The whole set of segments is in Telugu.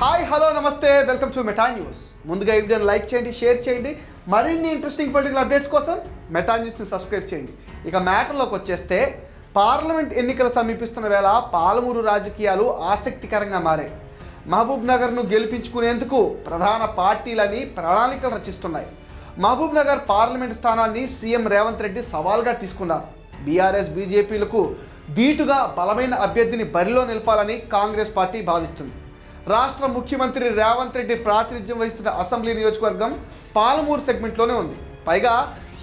హాయ్ హలో నమస్తే. వెల్కమ్ టు మెటా న్యూస్ ముందుగా ఈ వీడియోని లైక్ చేయండి షేర్ చేయండి. మరిన్ని ఇంట్రెస్టింగ్ పొలిటికల్ అప్డేట్స్ కోసం మెటా న్యూస్ని సబ్స్క్రైబ్ చేయండి. ఇక మ్యాటర్లోకి వచ్చేస్తే పార్లమెంట్ ఎన్నికలు సమీపిస్తున్న వేళ పాలమూరు రాజకీయాలు ఆసక్తికరంగా మారాయి. మహబూబ్ నగర్ను గెలిపించుకునేందుకు ప్రధాన పార్టీలని ప్రణాళికలు రచిస్తున్నాయి. మహబూబ్ నగర్ పార్లమెంట్ స్థానాన్ని సీఎం రేవంత్ రెడ్డి సవాల్గా తీసుకున్నారు. బీఆర్ఎస్ బీజేపీలకు ధీటుగా బలమైన అభ్యర్థిని బరిలో నిలపాలని కాంగ్రెస్ పార్టీ భావిస్తుంది. రాష్ట్ర ముఖ్యమంత్రి రేవంత్ రెడ్డి ప్రాతినిధ్యం వహిస్తున్న అసెంబ్లీ నియోజకవర్గం పాలమూరు సెగ్మెంట్లోనే ఉంది. పైగా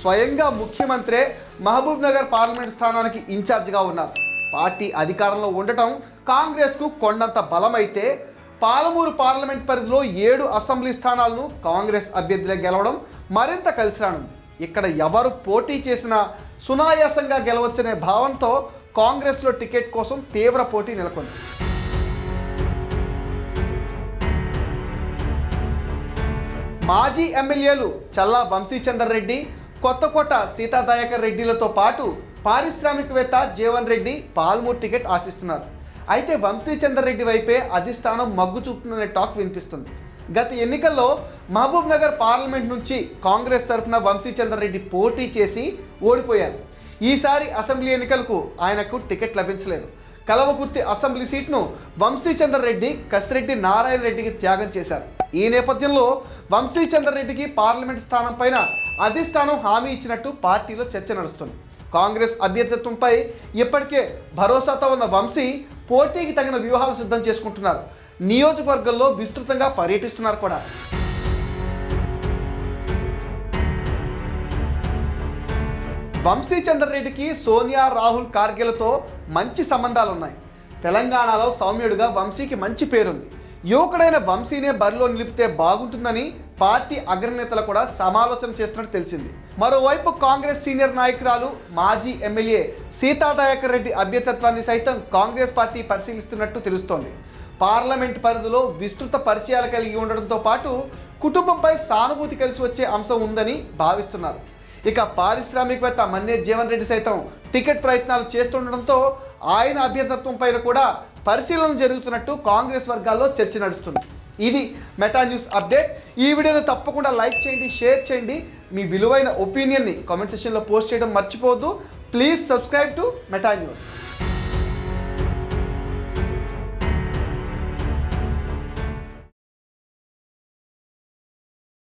స్వయంగా ముఖ్యమంత్రే మహబూబ్ నగర్ పార్లమెంట్ స్థానానికి ఇన్ఛార్జిగా ఉన్నారు. పార్టీ అధికారంలో ఉండటం కాంగ్రెస్కు కొండంత బలమైతే పాలమూరు పార్లమెంట్ పరిధిలో ఏడు అసెంబ్లీ స్థానాలను కాంగ్రెస్ అభ్యర్థులే గెలవడం మరింత కలిసి రానుంది. ఇక్కడ ఎవరు పోటీ చేసినా సునాయాసంగా గెలవచ్చనే భావంతో కాంగ్రెస్లో టికెట్ కోసం తీవ్ర పోటీ నెలకొంది. మాజీ ఎమ్మెల్యేలు చల్లా వంశీచందర్ రెడ్డి కొత్తకోట సీతాదయాకర్ రెడ్డిలతో పాటు పారిశ్రామికవేత్త జీవన్ రెడ్డి పాల్మూర్ టికెట్ ఆశిస్తున్నారు. అయితే వంశీచందర్ రెడ్డి వైపే అధిష్టానం మగ్గు చూపుతుందనే టాక్ వినిపిస్తుంది. గత ఎన్నికల్లో మహబూబ్ నగర్ పార్లమెంట్ నుంచి కాంగ్రెస్ తరఫున వంశీచందర్ రెడ్డి పోటీ చేసి ఓడిపోయారు. ఈసారి అసెంబ్లీ ఎన్నికలకు ఆయనకు టికెట్ లభించలేదు. కలవకుర్తి అసెంబ్లీ సీట్ను వంశీచందర్ రెడ్డి కసిరెడ్డి నారాయణ రెడ్డికి త్యాగం చేశారు. ఈ నేపథ్యంలో వంశీచందర్ రెడ్డికి పార్లమెంట్ స్థానం పైన అధిష్టానం హామీ ఇచ్చినట్టు పార్టీలో చర్చ నడుస్తుంది. కాంగ్రెస్ అభ్యర్థిత్వంపై ఇప్పటికే భరోసాతో ఉన్న వంశీ పోటీకి తగిన వ్యూహాలు సిద్ధం చేసుకుంటున్నారు. నియోజకవర్గంలో విస్తృతంగా పర్యటిస్తున్నారు కూడా. వంశీ రెడ్డికి సోనియా రాహుల్ కార్గిలతో మంచి సంబంధాలు ఉన్నాయి తెలంగాణలో సౌమ్యుడిగా వంశీకి మంచి పేరుంది. యువకుడైన వంశీనే బరిలో నిలిపితే బాగుంటుందని పార్టీ అగ్రనేతలు కూడా సమాలోచన చేస్తున్నట్టు తెలిసింది. మరోవైపు కాంగ్రెస్ సీనియర్ నాయకురాలు మాజీ ఎమ్మెల్యే సీతాదయాకర్ రెడ్డి అభ్యర్థత్వాన్ని సైతం కాంగ్రెస్ పార్టీ పరిశీలిస్తున్నట్టు తెలుస్తోంది. పార్లమెంట్ పరిధిలో విస్తృత పరిచయాలు కలిగి ఉండడంతో పాటు కుటుంబంపై సానుభూతి కలిసి వచ్చే అంశం ఉందని భావిస్తున్నారు. ఇక పారిశ్రామికవేత్త మన్నే జీవన్ రెడ్డి సైతం టికెట్ ప్రయత్నాలు చేస్తుండడంతో ఆయన అభ్యర్థత్వం పైన కూడా పరిశీలన జరుగుతున్నట్టు కాంగ్రెస్ వర్గాల్లో చర్చ నడుస్తుంది. ఇది మెటా న్యూస్ అప్డేట్. ఈ వీడియోను తప్పకుండా లైక్ చేయండి షేర్ చేయండి. మీ విలువైన ఒపీనియన్ని కామెంట్ సెక్షన్లో పోస్ట్ చేయడం మర్చిపోవద్దు. Please subscribe to Meta news.